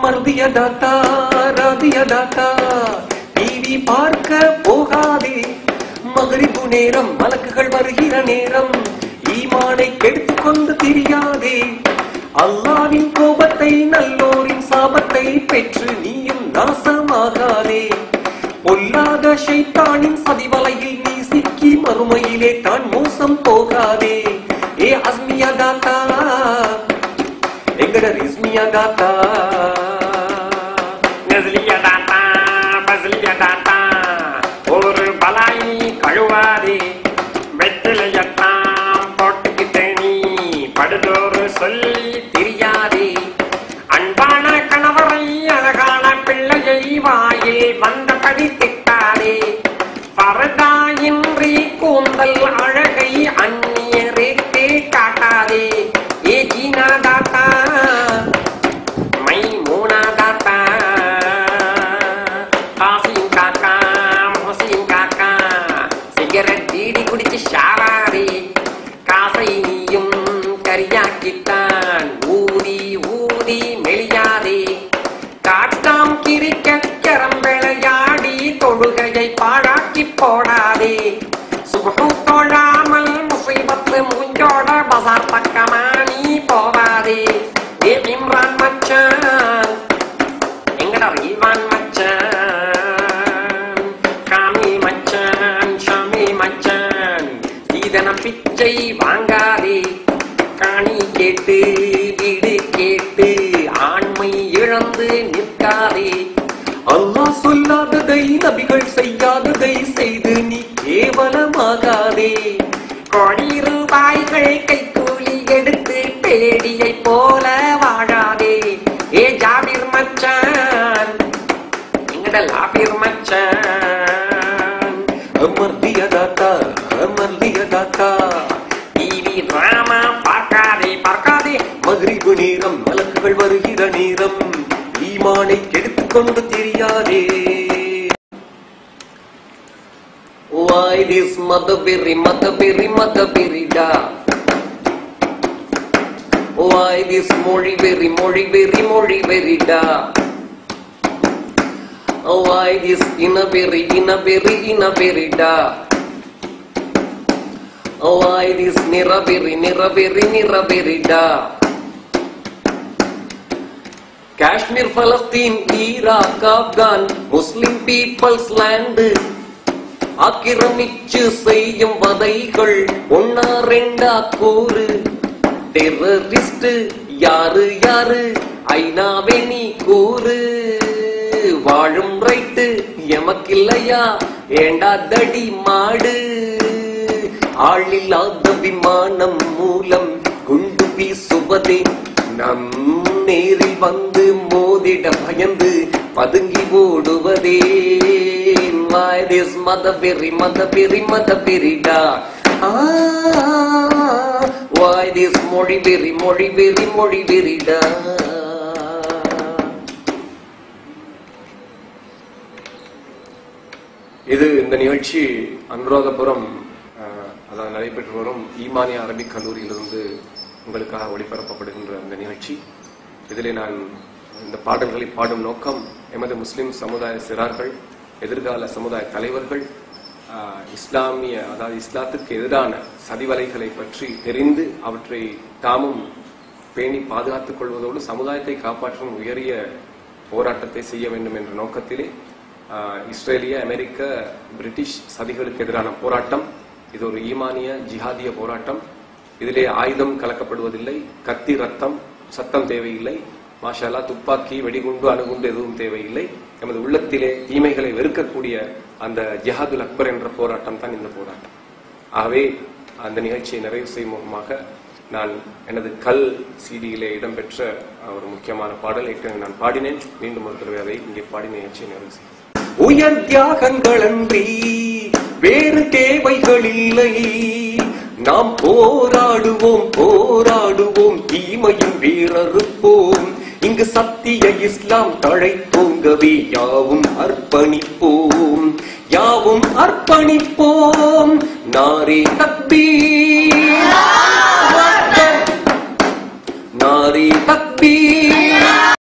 மருதிய தாத்தா ராதிய தாத்தா டிவி பார்க்க போகாதே. மகரிப்பு நேரம் மலக்குகள் வருகிற நேரம் ஈமானை கெடுத்து கொண்டு திரியாதே. அல்லாவின் கோபத்தை நல்லோரின் சாபத்தை பெற்று நீயும் நாசமாகாதே. பொல்லாத ஷைத்தானின் சதிவலையில் நீ சிக்கி மறுமையிலே தான் மோசம் போகாதே. ஏ அஸ்மியா தாத்தா எங்கட ரிஸ்மியா தாத்தா? மூஞ்சோட பசார் பக்கமா நீ போவாதே ஏ இம்ரான் மச்சான் எங்கடா ஈவான் மச்சான் காமி மச்சான் ஷாமி மச்சான் இதன பிச்சை வாங்காதே காணி கேட்டு வீடு கேட்டு ஆண்மை இழந்து நிற்காதே அல்லாஹ் சொல்லாததை நபிகள் செய்யாததை செய்து நீ கேவலமாகாதே கோடி ரூபாய்கள் கை பேடியை போல வாழாதே. ஏ ஜாபிர் மச்சான் எங்கட லாபிர் மச்சான். அமர்திய தாத்தா அமர்திய தாத்தா டிவி டிராமா பார்க்காதே பார்க்காதே. மகிரிபு நேரம் மலக்குகள் வருகிற நேரம். ஈமானை கெடுத்துக் கொண்டு தெரியாதே. Why this mother berry, mother berry, mother berry da? Why this மொழி berry, மொழி berry, மொழி berry da? Why this inner berry, inner berry, inner berry da? Why this நிறபெரி நிறபெரி நிறபெரிடா Kashmir Palestine Iraq Afghan Muslim peoples land ஆக்கிரமிச்சு செய்யும் வதைகள் ஒன்னா ரெண்டா கூறு terrorist யாரு யாரு? ஐநாவே நீ கூறு. வாழும் ரைட்டு எமக்கில்லையா? ஏண்டா தடி மாடு? ஆளில்லாத விமானம் மூலம் குண்டு வீசுவதே நம் நேரில் வந்து மோதிட பயந்து பதுங்கி ஓடுவதே. வாய் திஸ் மத பெரி மத பெரி மத பெரிடா ஆ வாய் திஸ் மொழி பெரி மொழி பெரி மொழி da. இது இந்த நிகழ்ச்சி அனுராதபுரம் அதாவது நடைபெற்று வரும் ஈமானிய அரபிக் கல்லூரியிலிருந்து உங்களுக்காக ஒளிபரப்பப்படுகின்ற இந்த நிகழ்ச்சி இதிலே நான் இந்த பாடல்களை பாடும் நோக்கம் எமது முஸ்லிம் சமுதாய சிறார்கள் எதிர்கால சமுதாய தலைவர்கள் இஸ்லாமிய அதாவது இஸ்லாத்துக்கு எதிரான சதிவலைகளை பற்றி தெரிந்து அவற்றை தாமும் பேணி பாதுகாத்துக் கொள்வதோடு சமுதாயத்தை காப்பாற்றும் உயரிய போராட்டத்தை செய்ய வேண்டும் என்ற நோக்கத்திலே இஸ்ரேலிய அமெரிக்க பிரிட்டிஷ் சதிகளுக்கு எதிரான போராட்டம். இது ஒரு ஈமானிய ஜிஹாதிய போராட்டம். இதிலே ஆயுதம் கலக்கப்படுவதில்லை கத்தி ரத்தம் சத்தம் தேவையில்லை. மாஷாலா துப்பாக்கி வெடிகுண்டு அணுகுண்டு எதுவும் தேவையில்லை. எமது உள்ளத்திலே தீமைகளை வெறுக்கக்கூடிய அந்த ஜிஹாதுல் அக்பர் என்ற போராட்டம் தான் இந்த போராட்டம். ஆகவே அந்த நிகழ்ச்சியை நிறைவு செய்யும் முகமாக நான் எனது கல் சீடியிலே இடம்பெற்ற ஒரு முக்கியமான பாடல் ஏற்கனவே நான் பாடினேன். மீண்டும் ஒரு தடவை அதை இங்கே பாடி நிகழ்ச்சியை நிறைவு செய்கிறேன். உயர் தியாகங்களன்றி வேறு தேவைகள் இல்லை. நாம் போராடுவோம் போராடுவோம் தீமையும் வீரறுப்போம். இங்கு சத்திய இஸ்லாம் தழைத்தோங்கவே யாவும் அர்ப்பணிப்போம். யாவும் அர்ப்பணிப்போம். நாரே தக்பீர். நாரே தக்பீர்.